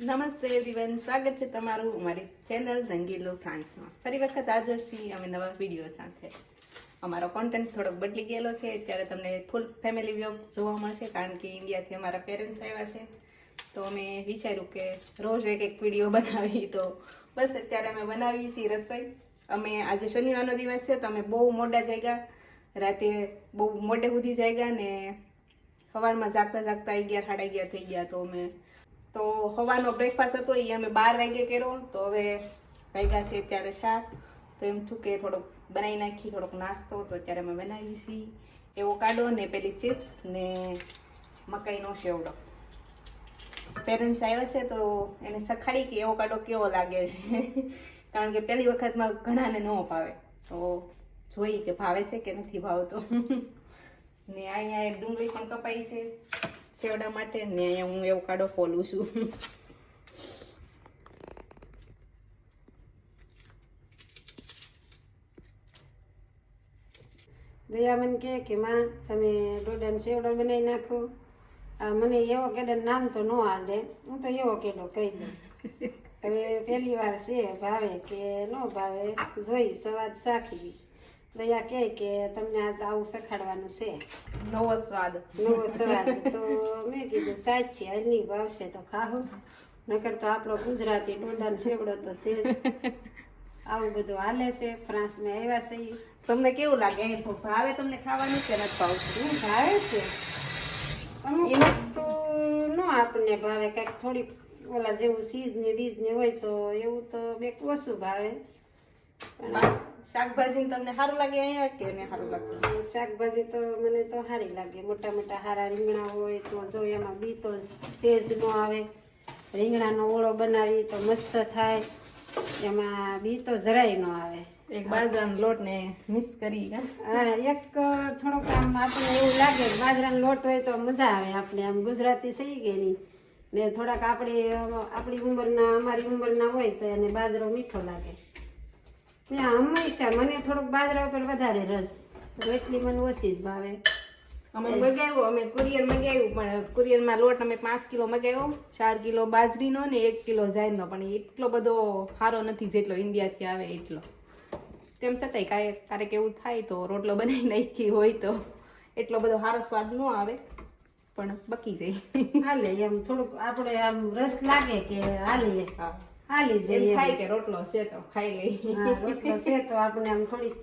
નમસ્તે એવરીવન સ્વાગત છે તમારું અમારી ચેનલ રંગીલો ફ્રાન્સમાં. ફરી વખત હાજર છીએ અમે નવા વીડિયો સાથે. અમારો કોન્ટેન્ટ થોડોક બદલી ગયેલો છે, ત્યારે તમને ફૂલ ફેમિલી વ્યૂ જોવા મળશે, કારણ કે ઇન્ડિયાથી અમારા પેરેન્ટ્સ આવ્યા છે. તો અમે વિચાર્યું કે રોજ એક એક વીડિયો બનાવી, તો બસ અત્યારે અમે બનાવી છીએ રસોઈ. અમે આજે શનિવારનો દિવસ છે, તો અમે બહુ મોડા જાગ્યા. રાતે બહુ મોડે સુધી જાગ્યા ને સવારમાં જાગતા જાગતા અગિયાર, સાડા અગિયાર થઈ ગયા, તો અમે તો હવાનો બ્રેકફાસ્ટ હતો એ અમે બાર વાગે કર્યો. તો હવે વાગ્યા છે અત્યારે શાક તો એમ થયું કે થોડોક બનાવી નાખી, થોડોક નાસ્તો. તો અત્યારે અમે બનાવી છીએ એવો કાઢો ને પેલી ચિપ્સ ને મકાઈનો શેવડો. પેરેન્ટ્સ આવ્યા છે તો એને સખાડી કે એવો કાઢો કેવો લાગે છે. કારણ કે પહેલી વખતમાં ઘણાને ન ભાવે. તો જોઈ કે ભાવે છે કે નથી ભાવતો. ને અહીંયા એક ડુંગળી પણ કપાઈ છે. સેવડા માટે ને અહીંયા હું એવો કાઢો, ફોલું છું. દયા મને કહે કે, માં, તમે ડોડાનો સેવડો બનાવી નાખો. આ મને એવો કેડો નામ તો ન આવડે હું તો એવો કેડો કહી દઉં. હવે પહેલી વાર છે, ભાવે કે ન ભાવે, જોઈ સવાદ સાખી. દયા કહે કે તમને આજ આવું શખાડવાનું છે. નવો સ્વાદ. નવો સ્વાદ. તો મેં કીધું સાચી આજની ભાવશે તો ખાવું નકર તો આપણો ગુજરાતી ડોડાનો છેવડો તો છે આવું બધું હાલે છે ફ્રાન્સમાં આવ્યા છે. તમને કેવું લાગે? એ ભાવે તમને ખાવાનું કે નથી ભાવતું? ભાવે છે. અમુક વસ્તુ ન આપણને ભાવે. કંઈક થોડીક ઓલા જેવું સીઝ ને બીજ ને હોય તો એવું તો બે ઓછું ભાવે. શાકભાજી તમને સારું લાગે અહીંયા કે ને સારું લાગે શાકભાજી તો મને તો સારી લાગે. મોટા મોટા હારા રીંગણા હોય તો જો એમાં બી તો સેજ નો આવે. રીંગણાનો ઓળો બનાવી તો મસ્ત થાય. એમાં બી તો જરાય ન આવે. એક બાજરાનો લોટ ને મિક્સ કરી હા? એક થોડોક આમ આપણને એવું લાગે બાજરાનો લોટ હોય તો મજા આવે આપણે. આમ ગુજરાતી સહી ગઈ નહીં? ને થોડાક આપણી આપણી ઉંમરના અમારી ઉંમરના હોય તો એને બાજરો મીઠો લાગે. ત્યાં હંમેશા મને થોડોક બાજરા ઉપર વધારે રસ. રોટલી મને ઓછી જ ભાવે. અમે મગાવ્યું અમે કુરિયર મગાવ્યું પણ કુરિયરમાં લોટ અમે પાંચ કિલો મગાવ્યો ચાર કિલો બાજરીનો ને એક કિલો જાયનો પણ એટલો બધો સારો નથી જેટલો ઇન્ડિયાથી આવે એટલો. તેમ છતાંય કાંઈ ક્યારેક એવું થાય તો રોટલો બનાવી નાખી હોય તો એટલો બધો સારો સ્વાદ ન આવે પણ બકી જાય. હાલે એમ થોડુંક આપણે આમ રસ લાગે કે હાલીએ. હા. હાલી જઈએ. થાય કે રોટલો છે તો ખાઈ લઈ રોટલો છે તો આપણે આમ થોડી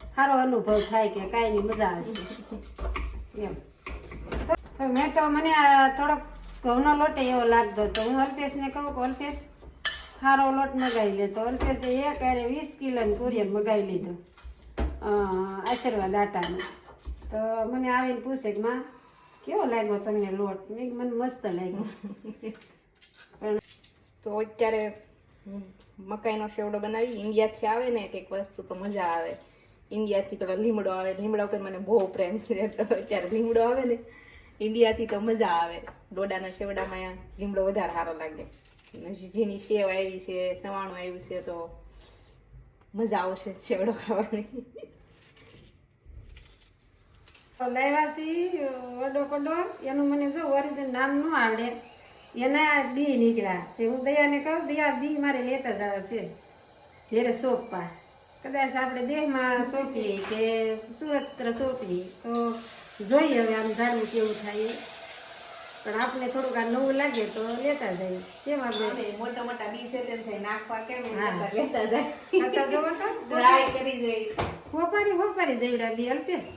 સારો અનુભવ થાય કે કાંઈ નહીં મજા આવશે. એમ. તો મેં તો મને આ થોડોક ઘઉંનો લોટ એવો લાગતો તો હું અલ્પેશને કહું કે અલ્પેશ સારો લોટ મગાવી લેતો અલ્પેશ એક અરે વીસ કિલોની કુરિયર મગાવી લીધો. આશીર્વાદ આટાનો. તો મને આવીને પૂછે કે માં કેવો લાગ્યો તમને લોટ? મેં મને મસ્ત લાગ્યો. તો અત્યારે મકાઈનો શેવડો બનાવી ઇન્ડિયાથી આવે ને એક વસ્તુ તો મજા આવે. ઇન્ડિયાથી પેલો લીમડો આવે. લીમડા ઉપર મને બહુ પ્રેમ છે. તો અત્યારે લીમડો આવે ને, ઇન્ડિયાથી તો મજા આવે. ડોડાના શેવડામાં લીમડો વધારે સારો લાગે. જેની સેવ આવી છે, સવાણું આવ્યું છે, તો મજા આવશે શેવડો ખાવાની. તો લાવ્યાસી વડો કડો એનું મને જો ઓરિજિન નામ ન આવડે. એના દી નીકળ્યા. તે હું દયાને કહું દયા દી મારે લેતા જવા છે. ઘેરે સોંપવા. કદાચ આપણે દેહમાં સોંપીએ કે સુરત સોંપીએ તો જોઈએ હવે આમ ધારવું કેવું થાય. પણ આપણે થોડુંક આ નવું લાગે તો લેતા જાય કેમ આપણે? મોટા મોટા બી છે તેમ થાય નાખવા કેમ. લેતા જાય. પાછા જોવો તો ડ્રાય કરી જાય હોપારી હોપારી જઈડા બી અલ્પેશ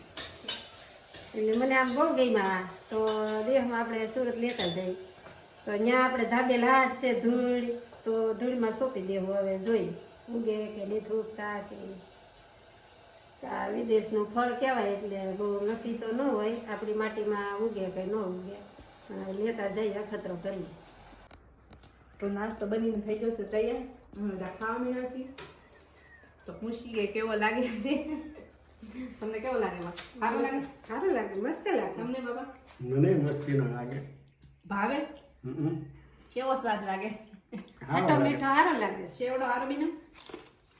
એટલે મને આમ બહુ ગઈમાં તો દેહમાં આપણે સુરત લેતા જઈ તો અહીંયા આપણે ધાબેલ હાટ છે ધૂળ. તો ધૂળમાં સોંપી દેવું હવે જોઈ. ઉગે કે લીધું ઉગતા કે આ વિદેશનું ફળ કહેવાય એટલે બહુ નક્કી તો ન હોય આપણી માટીમાં ઉગે કે ન ઉગે. લેતા જઈ અખતરો કરીએ. તો નાસ્તો બનીને થઈ જશે તૈયાર. અમે બધા ખાવા મળ્યા છીએ. તો પૂછીએ કેવો લાગે છે? તમને કેવો લાગે સારું લાગે? સારું લાગે મસ્ત લાગે. તમને બાબા? મને મસ્તી ના લાગે. ભાવે. કેવો સ્વાદ લાગે? ખાટો મીઠો સારો લાગે. શેવડો હારો બીનો?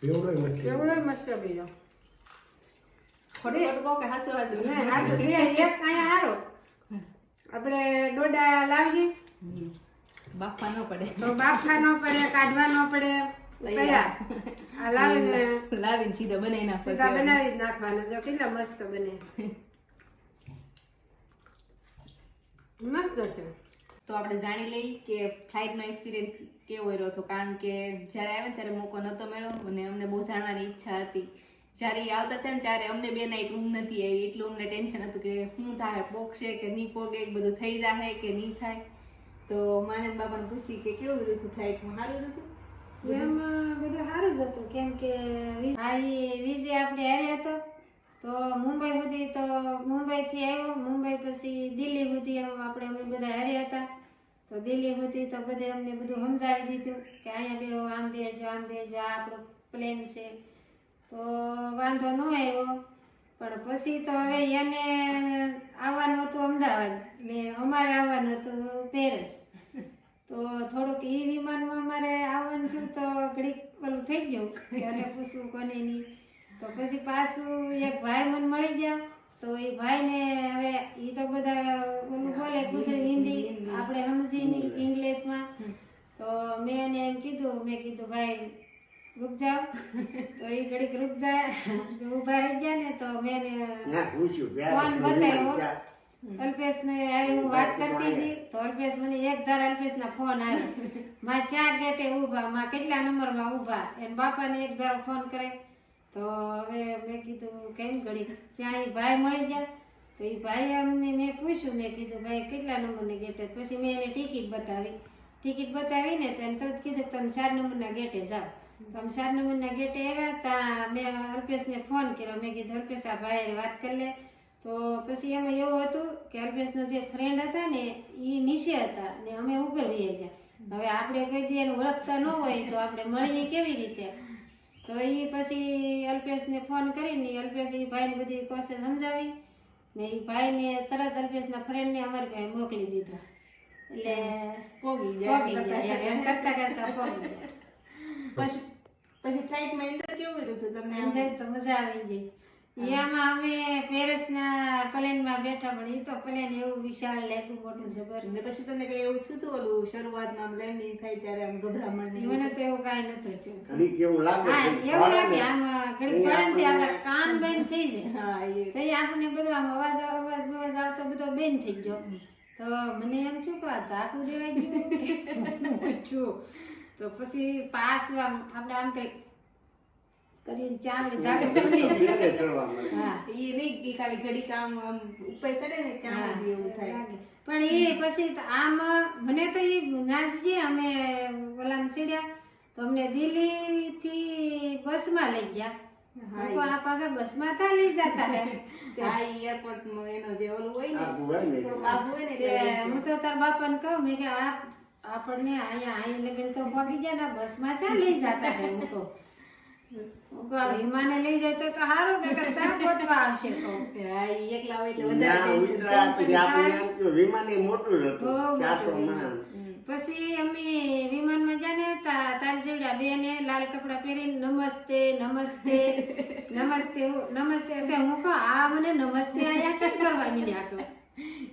સેવડો મસ્તી કેવડો મસ્ત બીજો. ખોટું ખોટું કહો કે હાચું હાચું. ના, હાચું. છે. એક અહીંયા હારો. આપણે ડોડા લાવીએ. બાફા ન પડે. તો બાફા ન પડે કાઢવા ન પડે. તૈયાર. આ લાવીને લાવીને સીધો બનાવી નાખો સીધા બનાવી જ નાખવાના. જો કેટલા મસ્ત બને. મસ્ત છે. તો આપણે જાણી લઈ કે ફ્લાઇટનો એક્સપિરિયન્સ કેવો રહ્યો હતો. કારણ કે જ્યારે આવે ત્યારે મોકો નહોતો મળ્યો અને અમને બહુ જાણવાની ઈચ્છા હતી. જ્યારે આવતા હતા ને ત્યારે અમને બે નાઇટ ઊંઘ નથી આવી. એટલું અમને ટેન્શન હતું કે શું થાય પોગશે કે નહીં પોગે બધું થઈ જાય કે નહીં થાય. તો માનંદ બાબાને પૂછી કે કેવું રહ્યું હતું ફ્લાઇટમાં સારું રહ્યું હતું? એમાં બધું સારું જ હતું. કેમ કે વિજય આપણે હારે હતો. તો મુંબઈ સુધી તો મુંબઈથી આવ્યો. મુંબઈ પછી દિલ્હી સુધી આપણે અમે બધા હારે હતા. તો દિલ્હી સુધી તો બધે અમને બધું સમજાવી દીધું કે અહીંયા બેહો, આમ બેજો આમ બેજો આ આપણું પ્લેન છે. તો વાંધો ન આવ્યો, પણ પછી તો હવે એને આવવાનું હતું અમદાવાદ. ને અમારે આવવાનું હતું પેરિસ. તો થોડુંક એ વિમાનમાં અમારે આવવાનું છું તો ઘડીક પેલું થઈ ગયું. અને પૂછવું કોને નહીં. તો પછી પાછું એક ભાઈ મને મળી ગયા. તો એ ભાઈને હવે એ તો બધા ઓલું બોલે ગુજરાતી હિન્દી આપણે સમજી નહીં ઇંગ્લિશમાં. તો મેં એને એમ કીધું મેં કીધું ભાઈ રૂક જાઓ. તો એ ઘડીક રૂક જાય ઊભા રહી ગયા ને તો મેં પૂછ્યું ફોન બતાવ્યો. અલ્પેશ ને હું વાત કરતી હતી તો અલ્પેશ મને એક ધાર અલ્પેશના ફોન આવ્યો માં ક્યાં ગેટે ઊભા? માં કેટલા નંબરમાં ઊભા? એને બાપાને એક ધારો ફોન કરે તો હવે મેં કીધું, કેમ ઘડી? ત્યાં એ ભાઈ મળી ગયા, તો એ ભાઈ અમને, મેં પૂછ્યું, મેં કીધું, ભાઈ, કેટલા નંબરની ગેટે પછી મેં એને ટિકિટ બતાવી. ટિકિટ બતાવીને તો એને તરત કીધું, તમે ચાર નંબરના ગેટે જાઓ. તો અમે ચાર નંબરના ગેટે આવ્યા ત્યાં મેં અલ્પેશને ફોન કર્યો. મેં કીધું, અલ્પેશ, આ ભાઈ વાત કરી લે. તો પછી એમાં એવું હતું કે અલ્પેશના જે ફ્રેન્ડ હતા ને એ નીચે હતા ને અમે ઉપર વહી ગયા. હવે આપણે કોઈ દી એને ઓળખતા ન હોય તો આપણે મળીએ કેવી રીતે? તો એ પછી અલ્પેશને ફોન કરીને અલ્પેશ એ ભાઈને બધી પાસે સમજાવી ને એ ભાઈને તરત અલ્પેશના ફ્રેન્ડને અમારી પાસે મોકલી દીધો. એટલે પોગી ગયા એમ કરતા કરતા પોગી ગયા. પછી પછી ફ્લાઇટમાં અંદર કેવું રહ્યું હતું તમને? અંદર તો મજા આવી ગઈ. એમાં અમે પેરિસના પ્લેનમાં બેઠા પણ એ તો પ્લેન એવું વિશાળ લાગ્યું મોટું જબર. ને પછી તમને કઈ એવું થયું હતું ઓલું શરૂઆતમાં આમ લેન્ડિંગ થાય ત્યારે આમ ગભરામણ નહીં મને તો એવું કાંઈ નથી થયું. ઘડીક એવું લાગે હા એવું લાગે આમ ઘડીક પડે ને આપણા કાન બંધ થઈ જાય. હા એ. તો આપણને બધું આમ અવાજ અવાજ અવાજ આવતો બધો બંધ થઈ ગયો. તો મને એમ થયું કે આ ધાકું દેવાઈ ગયું છું. તો પછી પાસ આમ આપણે આમ કંઈક કરીને ચાંદડી ધાકું ખુલી જાય પેલે ચડવા મળે. હા એ નહીં ખાલી ઘડી કામ આમ ઉપર ચડે ને ત્યાં સુધી એવું થાય પણ એ પછી આમ મને તો એ નાચજી અમે ઓલામ સીડ્યા તો અમને દિલ્હી થી બસમાં લઈ ગયા આ પાછા બસમાં તા લઈ જતા હે હા એરપોર્ટમાં એનો જે ઓલું હોય ને હોય તે હું તો તાર બાપાને કહું મેં કે આ આપણને અહીંયા અહીં લગન તો ભાગી ગયા ને બસમાં ત્યાં લઈ જતા હે હું કહું હું કહું આ લઈ જાય તો તો સારું ને આવશે એકલા હોય એટલે વધારે પછી વિમાન એ મોટું હતું અમે વિમાનમાં ગયા ને તા- તારી જેવડા બેને લાલ કપડાં પહેરીને નમસ્તે નમસ્તે નમસ્તે નમસ્તે એટલે હું કહું આ મને નમસ્તે આયા કેમ કરવા મીડ્યા કહું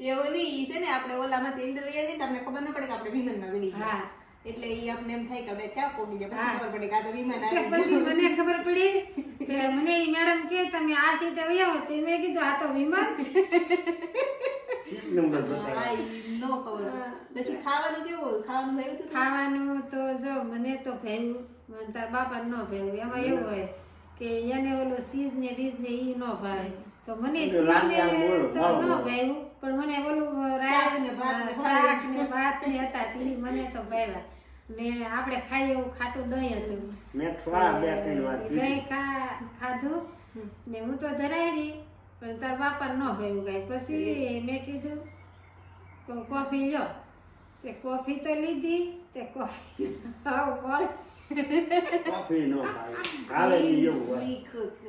એવું નહીં છે ને આપણે ઓલામાં તેલ જઈએ ને તમને ખબર ન પડે કે આપણે વિમાનમાં ગયા. હા. એટલે એ આપણે એમ થાય કે આપણે ક્યાં પોગી ગયા પછી ખબર પડે કે આ તો વિમાન આવી પછી મને ખબર પડી કે મને એ મેડમ કે તમે આ સીટે વયા તો મેં કીધું આ તો વિમાન છે. સીટ નંબર હા બતાવ્યો ઈ નો ખબર પછી ખાવાનું કેવું? ખાવાનું ભાવ્યું હતું ખાવાનું તો જો મને તો ભાવ્યું મને તાર બાપા ન ભાવ્યું. એમાં એવું હોય કે એને ઓલો સીઝ ને બીજ ને ઈ ન ભાવે. તો મને સીઝ ને તો ભાવ ન ભાવ્યું. પણ મને ઓલું રાત ને શાક ને ભાત ને હતા. ઈ મને તો ભાવ્યા. ને આપણે ખાઈએ એવું ખાટું દહીં હતું. મેં બે ત્રણ વાર દહીં ખાધું. ને હું તો ધરાઈ રહી પણ તાર બાપા ન ભાવ્યું કાંઈ. પછી મેં કીધું કો- કોફી લ્યો. તે કોફી તો લીધી તે કોફી આવું બોલ કોફી નો ભાવે. હાલે ઈ એવું હોય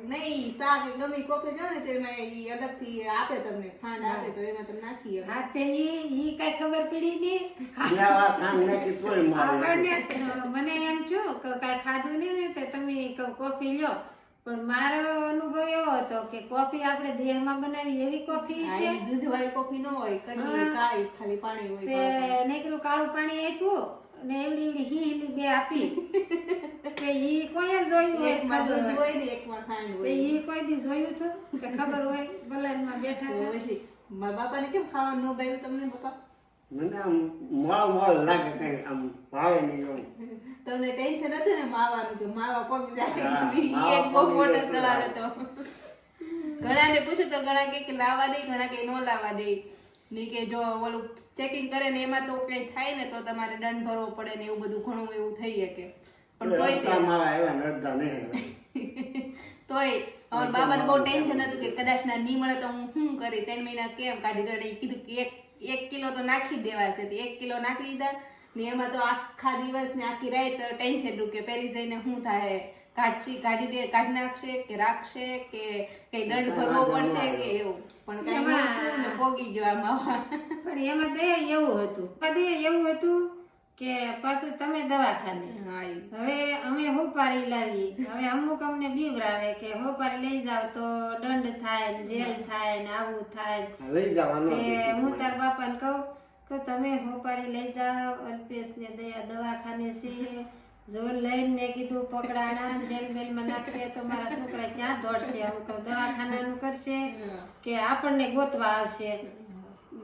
નહીં શાક ગમે કોફી જો ને તો એમાં ઈ અલગથી આપે તમને ખાંડ આપે તો એમાં તમે નાખી. હા તે ઈ ઈ કાંઈ ખબર પડી બે વાર કામ નાખી તોય મારે મને એમ છું કે કાંઈ ખાધું નહીં ને તે તમે કોફી લ્યો. પણ મારો અનુભવ એવો હતો કે કોફી આપણે દેહમાં બનાવી એવી કોફી છે. દૂધ દૂધવાળી કોફી ન હોય કડવી કાળી ખાલી પાણી હોય તે નીકળું કાળું પાણી આપ્યું. ને એવડી એવડી હીલી બે આપી. કે ઈ કોઈ જોયું હોય ખબર હોય. ને એકમાં ખાંડ હોય ઈ કોઈ દી જોયું તો કે ખબર હોય બલાનમાં બેઠા તો હતા. પછી મારા બાપાને કેમ ખાવાનું ન ભાવ્યું તમને બાપા? મને આમ મોળ મોળ લાગે કઈ આમ ભાવે નહીં એવું તમને ટેન્શન હતું ને માવાનું કે માવા પગ જાય માવા એક બહુ મોટો સવાલ હતો. ઘણાને પૂછ્યું તો ઘણા કે લાવવા દે ઘણા કે ન લાવવા દે. ને કે જો ઓલું ચેકિંગ કરે ને એમાં તો કઈ થાય ને તો તમારે દંડ ભરવો પડે ને એવું બધું ઘણું એવું થઈ શકે. પણ તોય. તોય અમારા બાબાને બહુ ટેન્શન હતું કે કદાચ ના નહીં મળે તો હું શું કરી? ત્રણ મહિના કેમ કાઢી દો એટલે કીધું કે એક એક કિલો તો નાખી દેવા છે. તો એક કિલો નાખી દીધા ને એમાં તો આખા દિવસ ને આખી રાત ટેન્શન રૂકે. કે પેરી જઈને શું થાય? કાઢી કાઢી દે કાઢી નાખશે કે રાખશે કે કઈ દંડ ભરવો પડશે કે એવું? પણ કઈ ને ગયો આમાં. પણ એમાં તો એવું હતું. બધે એવું હતું કે પાછું તમે દવાખાને. હવે અમે હોપારી લાવી. હવે અમુક અમને બીવરાવે કે હોપારી લઈ જાવ તો દંડ થાય ને જેલ થાય ને આવું થાય. લઈ જવાનું તે હું તાર બાપાને કહું કે તમે હોપારી લઈ જાઓ અલ્પેશ ને દયા દવાખાને છે. જો લઈને મેં કીધું પકડાણા જેલ બેલમાં નાખે તો મારા છોકરા ક્યાં દોડશે? આવું કહું દવાખાનાનું કરશે કે આપણને ગોતવા આવશે?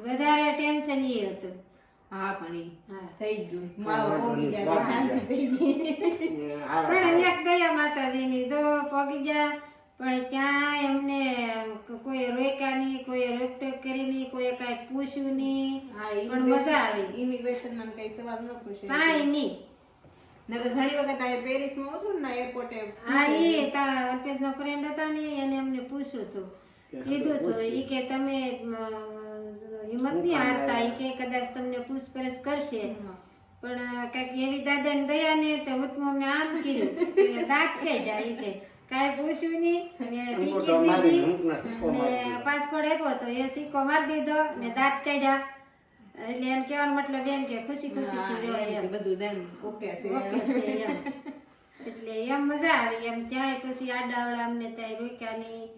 વધારે ટેન્શન એ હતું. હા પણ થઈ ગયું. માવો પોગી ગયા શાંતિ થઈ ગઈ. પણ એક દયા માતાજીની જો પોગી ગયા પણ ક્યાંય એમને કોઈ રોક્યા નહીં કોઈ રોકટોક કરી નહીં કોઈ કાંઈ પૂછ્યું નહીં. હા પણ મજા આવી. ઇમિગ્રેશનમાં કઈ સવાલ ન પૂછ્યું કાંઈ નહીં. નકર ઘણી વખત આ પેરિસમાં હતું ને એરપોર્ટે હા એ તા અલ્પેશનો ફ્રેન્ડ હતા ને એને અમને પૂછ્યું હતું કીધું હતું એ કે તમે હિંમત નહીં હારતા એ કે કદાચ તમને પૂછપરછ કરશે. પણ કંઈક એવી દાદાની દયા ને તો હું તો અમને આમ કીધું. દાંત થઈ જાય કે કાંઈ પૂછ્યું નહીં ને પાસપોર્ટ આપ્યો તો એ સિક્કો મારી દીધો ને દાંત કાઢ્યા. એટલે એમ કહેવાનો મતલબ એમ કે ખુશી ખુશી એમ. બધું ડન ઓકે છે. એમ. એટલે એમ મજા આવી એમ ત્યાં પછી આડાવડા અમને ત્યાં રોક્યા નહીં.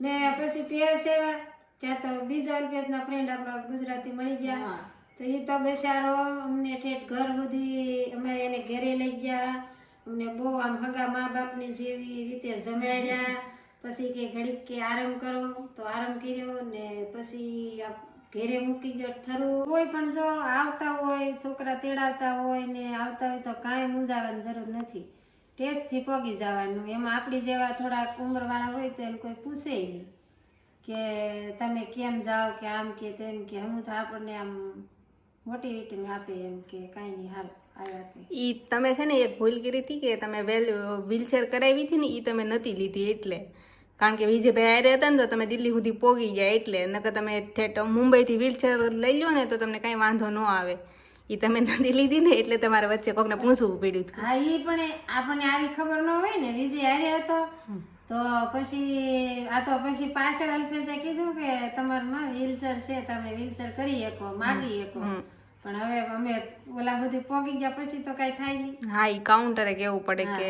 ને પછી પેર સેવા ત્યાં તો બીજા અલ્પેશના ફ્રેન્ડ આપણા ગુજરાતી મળી ગયા. તો એ તો બેસારો અમને ઠેઠ ઘર સુધી અમે એને ઘરે લઈ ગયા. અમને બહુ આમ હગા મા બાપની જેવી રીતે જમાડ્યા. પછી કે ઘડીક કે આરામ કરો. તો આરામ કર્યો ને પછી ઘેરે મૂકી ગયો થરું કોઈ પણ જો આવતા હોય, છોકરા તેડાવતા હોય ને આવતા હોય તો કાંઈ મૂંઝાવાની જરૂર નથી. ટેસ્ટથી પગી જવાનું. એમાં આપણી જેવા થોડાક ઉંમરવાળા હોય તો એને કોઈ પૂછે નહીં કે તમે કેમ જાઓ કે આમ કે તેમ કે હું તો આપણને આમ મોટિવેટિંગ આપે એમ કે કાંઈ નહીં, હાલ ઈ તમે છે ને એક ભૂલ કરી હતી કે તમે વેલ વ્હીલચેર કરાવી હતી ને એ તમે નથી લીધી એટલે. કારણ કે વિજયભાઈ આરે હતા ને તો તમે દિલ્હી સુધી પોગી ગયા એટલે. નકર તમે ઠેઠ મુંબઈથી વ્હીલચેર લઈ લો ને તો તમને કાંઈ વાંધો ન આવે. એ તમે નથી લીધી ને એટલે તમારે વચ્ચે કોકને પૂછવું પડ્યું હતું. હા એ પણ આપણને આવી ખબર ન હોય ને વિજય હારે હતો. તો પછી આ તો પછી પાછળ અલ્પેશે કીધું કે તમારમાં વ્હીલચેર છે તમે વ્હીલચેર કરી શકો માગી શકો. પણ હવે અમે ઓલા સુધી પોગી ગયા પછી તો કાંઈ થાય નહીં. હા ઈ કાઉન્ટરે કેવું પડે કે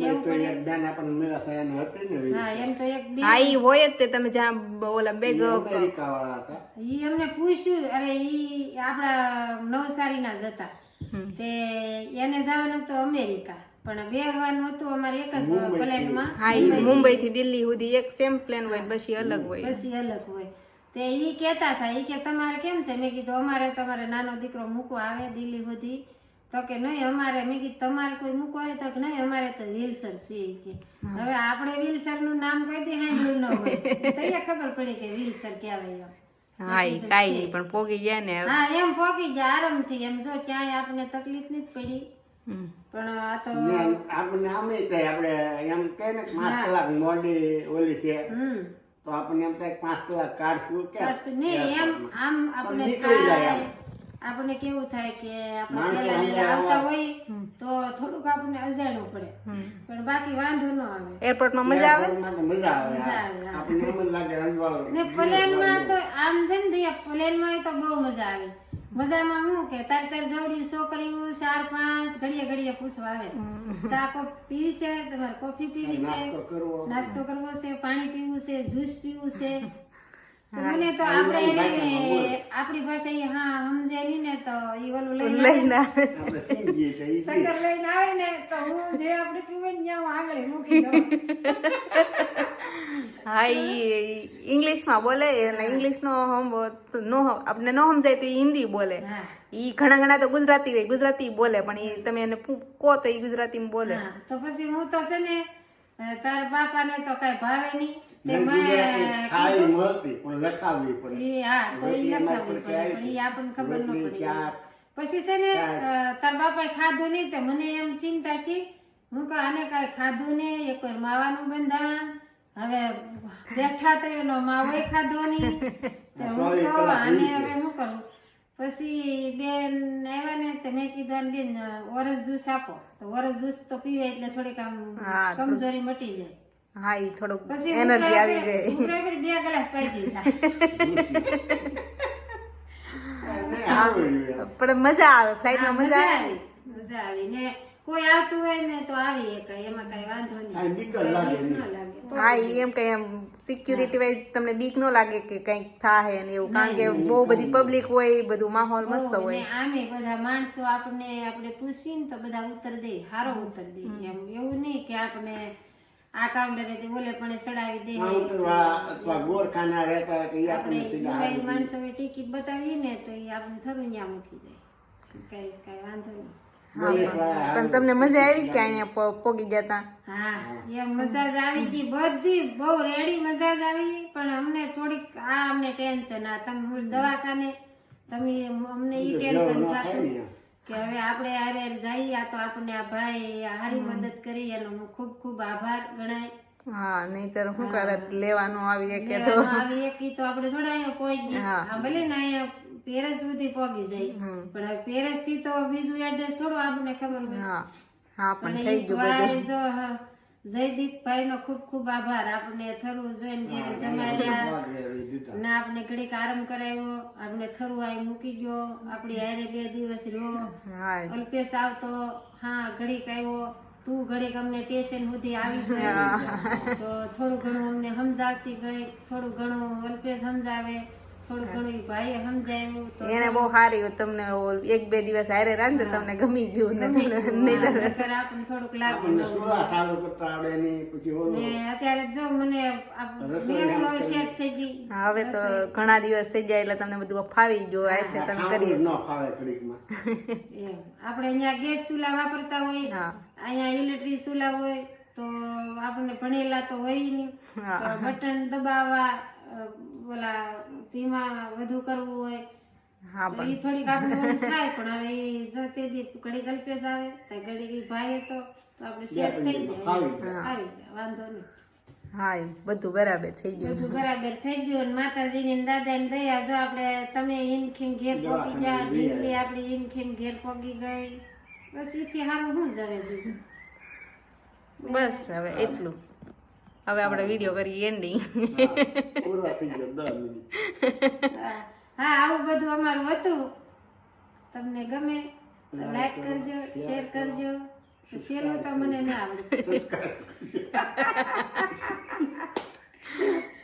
કેવું પડે? એક આપણને મેળા થયા હતી ને હા એમ તો એક બે હા ઈ હોય જ તે તમે જ્યાં ઓલા બેગ અમેરિકા વાળા હતા. ઈ અમને પૂછ્યું અરે ઈ આપણા નવસારીના જ હતા. તે એને જવાનું હતું અમેરિકા પણ બેહવાનું હતું અમારે એક જ પ્લેનમાં હા ઈ મુંબઈ થી દિલ્હી સુધી એક સેમ પ્લેન હોય પછી અલગ હોય. પછી અલગ હોય. તે એ કહેતા હતા એ કે તમારે કેમ છે? મેં કીધું અમારે તમારે નાનો દીકરો મૂકવા આવે દિલ્હી સુધી. તો કે નહીં અમારે મેં કીધું તમારે કોઈ મૂકવા હોય તો કે નહીં અમારે તો વિલસર છે. કે હવે આપણે વિલસરનું નામ કહી દી સાંભળ્યું ન હોય. તો એ ખબર પડી કે વિલસર કહેવાય એમ. હા ઈ કાંઈ નહીં પણ પોગી ગયા ને. હા એમ પોકી ગયા આરામથી એમ જો ક્યાંય આપણને તકલીફ નથી પડી. પણ આ તો ને આમે આપણે એમ કહે ને કે પાંચ કલાક મોડી ઓલી છે. હમ. તો આપણને એમ થાય પાંચ કલાક કાઢશું કે નહીં એમ આમ આપણે નીકળી જાય થાય. આપણને કેવું થાય કે આપણે આવતા હોય તો થોડુંક આપણને અજાણવું પડે. પણ બાકી વાંધો ન આવે. એરપોર્ટમાં મજા આવે? મજા આવે. મજા આવે, આપણને એમ લાગે અંજવાળો ને પ્લેનમાં તો આમ છે ને દયા પ્લેનમાં તો બહુ મજા આવી. મજામાં હું કે તાર તાર જવડી છોકરીઓ ચાર પાંચ ઘડીએ ઘડીએ પૂછવા આવે. ચા કોપ પીવી છે? તમારે કોફી પીવી છે? નાસ્તો કરવો છે? પાણી પીવું છે? જ્યુસ પીવું છે? મને તો આપણે એને આપણી ભાષા એ હા સમજે નહીં ને તો એ ઓલું લઈને આવે. શક્કર લઈને આવે ને તો હું જે આપણે પીવે ને ત્યાં હું આગળ મૂકી દઉં. હા એ ઇંગ્લિશમાં બોલે અને ઇંગ્લિશનો હમ નો આપણે નો સમજાય તો એ હિન્દી બોલે. હા. ઈ ઘણા ઘણા તો ગુજરાતી હોય ગુજરાતી બોલે પણ એ તમે એને કહો તો ઈ ગુજરાતીમાં બોલે. તો પછી હું તો છે ને તાર તારા બાપાને તો કઈ ભાવે નહીં. તે નહીં, મેં ગુજરાતી ખાઈ મળતી પણ લખાવવી પડે. ઈ હા તો ઈ લખાવવી પડે પણ ઈ આપણને ખબર ન પડે. પછી છે ને તાર બાપાએ ખાધું નહીં તો મને એમ ચિંતા થી હું કહું આને કાંઈ ખાધું નહીં એક માવાનું બંધાણ. હવે બેઠા તો એનો માવો ખાધો નહીં. તે હું કહું આને હવે શું કરું? પછી બેન આવ્યા ને તો મેં કીધું બેન ઓરસ જ્યુસ આપો. તો ઓરસ જ્યુસ તો પીવે એટલે થોડીક આમ કમજોરી મટી જાય. હા એ થોડુંક એનર્જી આવી જાય. ગ્લાસ. પણ મજા આવે ફ્લાઇટમાં માં મજા આવે? મજા આવી. ને કોઈ આવતું હોય ને તો આવી એમાં કઈ વાંધો નહીં. હા એમ કઈ એમ સિક્યુરિટી વાઇઝ તમને બીક ન લાગે કે કંઈક થાય ને એવું કારણ કે બહુ બધી પબ્લિક હોય બધું માહોલ મસ્ત હોય. આમે બધા માણસો આપણે આપણે પૂછીને તો બધા ઉત્તર દે હારો ઉત્તર દે. એમ એવું નહીં કે આપણે આ કાઉન્ટરે ઓલે પણ ચડાવી દે. અથવા ગોરખાના રહેતા તો ઈ આપણે સીધા દે. ટિકિટ બતાવીએ ને તો એ આપણે થરું ત્યાં મૂકી જાય. કઈ કઈ વાંધો નહીં. પણ તમને મજા આવી કે અહીંયા પોગી ગયા તા? હા એમ મજા જ આવી હતી બધી બહુ રેડી મજા જ આવી. પણ અમને થોડીક આ અમને ટેન્શન. આ તમે દવાખાને તમે અમને ઈ ટેન્શન થતું. કે હવે આપણે હારે જઈએ આ તો આપણને આ ભાઈ હારી મદદ કરી એનો હું ખૂબ ખૂબ આભાર ગણાય. હા નહીતર શું કરત લેવાનું આવી કે તો. આવી એક તો આપણે થોડા પહોંચી હા. ભલે ને અહીંયા પેરસ સુધી પહોંચી જાય પણ હવે પેરસથી તો બીજું એડ્રેસ થોડું આપણને ખબર હોય. હા. હા પણ થઈ ગયું બધું. જો હ, જયદીપભાઈ નો ખૂબ ખૂબ આભાર. આપણે થરું જોઈને ઘેરે જમાડ્યા વાગે આપણે ઘડીક આરામ કરાવ્યો. આપણે થરું આવી મૂકી ગયો. આપણી હારે બે દિવસ રહ્યો. અલ્પેશ આવતો. હા ઘડીક આવ્યો. તું ઘડીક અમને ટેશન સુધી આવી ગયો તો થોડું ઘણું અમને સમજાવતી ગઈ. થોડું ઘણું અલ્પેશ સમજાવે. થોડું ઘણું ઈ ભાઈએ સમજાવ્યું તો એને બહુ સારી તમને એક બે દિવસ હારે રાંધે તમને ગમી ગયું ને તમને નહીંતર નહીંતર આપણને થોડુંક લાગે અત્યારે જો મને આ હવે સેટ થઈ ગઈ. હા, હવે તો ઘણા દિવસ થઈ જાય એટલે તમને બધું ફાવી ગયો એટલે તમે કરી આપણે અહીંયા ગેસ ચૂલા વાપરતા હોય હા. અહીંયા ઇલેક્ટ્રિક ચૂલા હોય તો આપણને ભણેલા તો હોય નહીં. બટન દબાવવા ઓલા ધીમા વધુ કરવું હોય હા એ થોડીક આપણે થાય પણ હવે ઈ જો તે દી ઘડી આવે તો ઘડી ભાઈ હતો તો આપણે સેટ થઈ જાય આવી જાય વાંધો નહીં. હા એ બધું બરાબર થઈ ગયું. બધું બરાબર થઈ ગયું અને માતાજીની ને દાદાની દયા જો આપણે તમે ઈનખીમ ઘેર પહોંચી ગયા ઢીકલી આપણી ઈનખીમ ઘેર પહોંચી ગઈ બસ એથી સારું શું જ હવે બીજું. બસ હવે એટલું. હવે આપણે વીડિયો કરીએ એન્ડિંગ હા આવું બધું અમારું હતું. તમને ગમે તો લાઈક કરજો શેર કરજો. શેરનું તો મને ના આવડે.